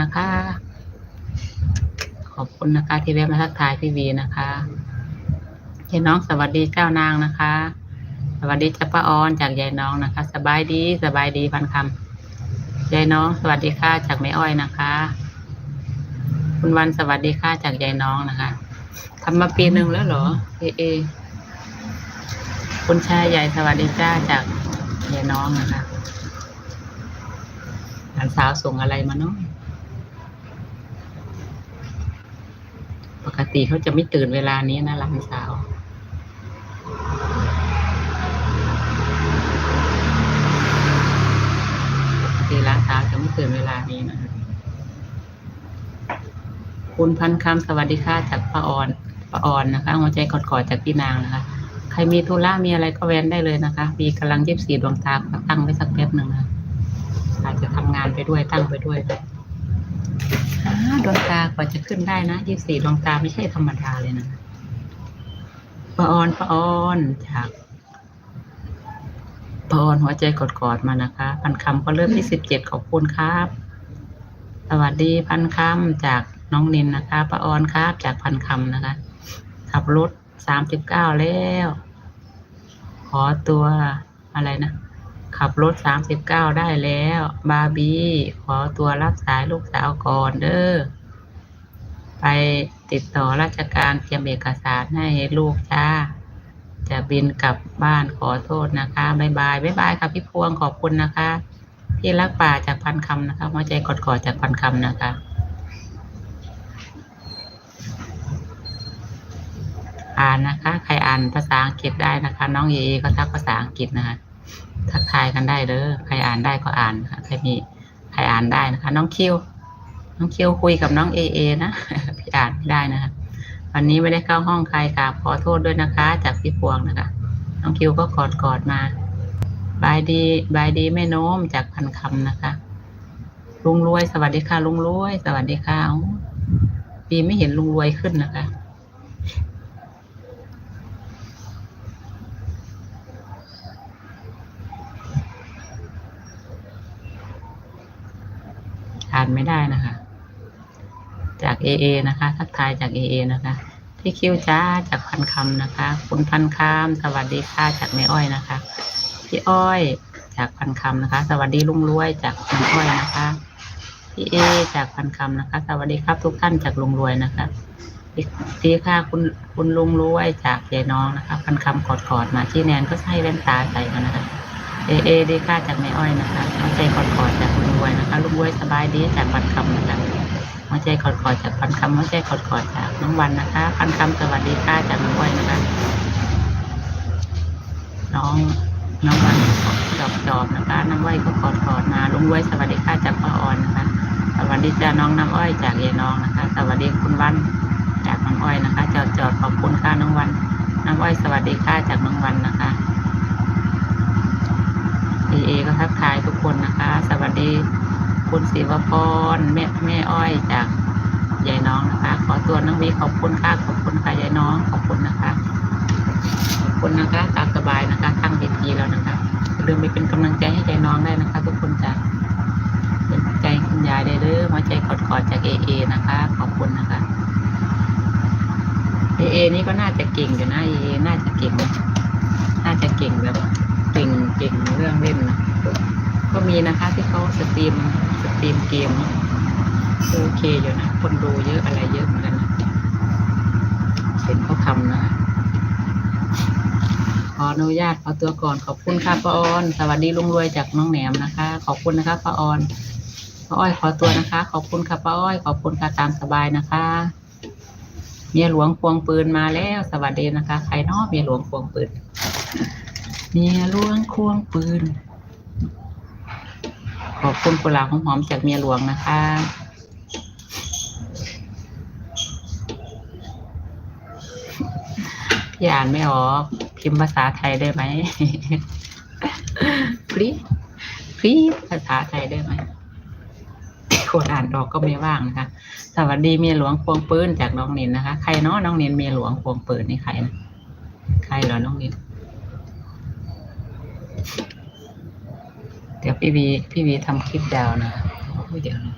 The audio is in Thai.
นะคะ ขอบคุณนะคะ ที่แวะมาทักทายพี่วีนะคะยายน้องสวัสดีเจ้านางนะคะ สวัสดีจ้าป้าออนจากยายน้องนะคะ สบายดีสบายดีพันคำยายน้อง สวัสดีค่ะจากแม่อ้อยนะคะ คุณวันสวัสดีค่ะจากยายน้องนะคะทำมาปีหนึ่งแล้วเหรอเอเอคุณชายใหญ่สวัสดีจ้าจากยายน้องนะคะหลานสาวส่งอะไรมาเนาะปก ติเขาจะไม่ตื่นเวลานี้นะหลานสาวปกติหลานสาวจะไม่ตื่นเวลานี้นะคุณพันคำสวัสดีค่ะจากป้าออนป้าออนนะคะหัวใจกอดๆจากพี่นางนะคะ ใครมีธุระมีอะไรก็แวนได้เลยนะคะ มีกำลังยิบสีดวงตาตั้งไว้สักแป๊บหนึ่งนะอาจจะทำงานไปด้วยตั้งไปด้วยนะ ดวงตากว่าจะขึ้นได้นะยิบสี่ดวงตาไม่ใช่ธรรมดาเลยนะป้าออนป้าออนจากป้าออนหัวใจกอดๆมานะคะ พันคำก็เริ่มที่สิบเจ็ดขอบคุณครับ สวัสดีพันคำจากน้องนินนะคะป้าออนครับ จากพันคำนะคะ ขับรถสามสิบเก้าแล้ว ขอตัวอะไรนะ ขับรถสามสิบเก้าได้แล้ว บาร์บี้ ขอตัวรับสายลูกสาวก่อนเด้อ ไปติดต่อราชการเตรียมเอกสารให้ลูกจ้า จะบินกลับบ้านขอโทษนะคะบายบายบายบายค่ะพี่พวงขอบคุณนะคะพี่รักป่าจากพันคำนะคะหัวใจกอดจากพันคำนะคะอ่านนะคะ ใครอ่านภาษาอังกฤษได้นะคะ น้องเอก็ทักภาษาอังกฤษนะคะ ทักทายกันได้เด้อใครอ่านได้ก็อ่านค่ะใครมีใครอ่านได้นะคะ น้องคิวน้องคิวคุยกับน้องเอเอนะพี่อ่านไม่ได้นะคะวันนี้ไม่ได้เข้าห้องใครกราบขอโทษด้วยนะคะ จากพี่พวงนะคะน้องคิวก็กอดกอดมาบายดีบายดีแม่โน้มจากพันคำนะคะ ลุงรวยสวัสดีค่ะลุงรวย สวัสดีค่ะปีไม่เห็นลุงรวยขึ้นนะคะานไม่ได้นะคะ จากเอเอนะคะ ทักทายจากเอเอนะคะพี่คิวจ้าจากพันคำนะคะ คุณพันคำสวัสดีค่ะจากแม่อ้อยนะคะ พี่อ้อยจากพันคำนะคะ สวัสดีลุงรวยจากแม่อ้อยนะคะพี่เอจากพันคำนะคะ สวัสดีครับทุกท่านจากลุงรวยนะคะดีค่ะคุณคุณลุงรวยจากยายน้องนะคะ พันคำกอดกอดมาที่แนนก็ให้แว่นตาใส่มานะคะ เอเอดีค่ะจากแม่อ้อยนะคะหัวใจกอดกอดจากลุงรวยนะคะ ลุงรวยสบายดีจากพันคำนะคะหัวใจกอดกอดๆจากพันคำหัวใจกอดกอดๆจากน้องวันนะคะพันคำสวัสดีค่ะจากน้องอ้อยนะคะ น้องน้องวันจอบจอบนะคะน้ำอ้อยก็กอดกอดๆมาลุงรวยสวัสดีค่ะจากป้าออนนะคะสวัสดีจ้าน้องน้ำอ้อยจากยายน้องนะคะ สวัสดีคุณวันจากน้องอ้อยนะคะจอดจอดขอบคุณค่ะน้องวัน น้ำอ้อยสวัสดีค่ะจากน้องวันนะคะเอเอก็ทักทายทุกคนนะคะ สวัสดี คุณศิวพรแม่แม่อ้อยจากยายน้องนะคะ ขอตัวน้องวีขอบคุณค่ะขอบคุณค่ะยายน้องขอบคุณนะคะขอบคุณนะคะตามสบายนะคะตั้งเวทีแล้วนะคะอย่าลืมไปเป็นกำลังใจให้ยายน้องได้นะคะ ทุกคนจ้ะเป็นใจคุณยายได้เด้อหัวใจกอดๆจากเอเอนะคะ ขอบคุณนะคะเอเอนี่ก็น่าจะเก่งอยู่นะเอเอน่าจะเก่งนะน่าจะเก่งแบบเก่งเก่งเรื่องเล่นนะ ก็มีนะคะที่เขาสตรีมสตรีมเกมโอเคอยู่นะ คนดูเยอะอะไรเยอะเหมือนกันนะเห็นเขาทำนะคะขออนุญาตขอตัวก่อนขอบคุณค่ะป้าออน สวัสดีลุงรวยจากน้องแหนมนะคะ ขอบคุณนะคะป้าออนป้าอ้อยขอตัวนะคะ ขอบคุณค่ะป้าอ้อย ขอบคุณค่ะตามสบายนะคะเมียหลวงควงปืนมาแล้ว สวัสดีนะคะ ใครนอกเมียหลวงควงปืนเมียหลวงควงปืน ขอบคุณกุหลาบหอมๆจากเมียหลวงนะคะพี่อ่านไม่ออกพิมพ์ภาษาไทยได้ไหมพลีพลีภาษาไทยได้ไหมคนอ่านออกก็ไม่ว่างนะคะ สวัสดีเมียหลวงพวงปืนจากน้องนินนะคะ ใครเนาะน้องนินเมียหลวงพวงปืนนี่ใครนะใครเหรอน้องนิน เดี๋ยวพี่วีพี่วีทำคลิปดาวนะเดี๋ยวนะ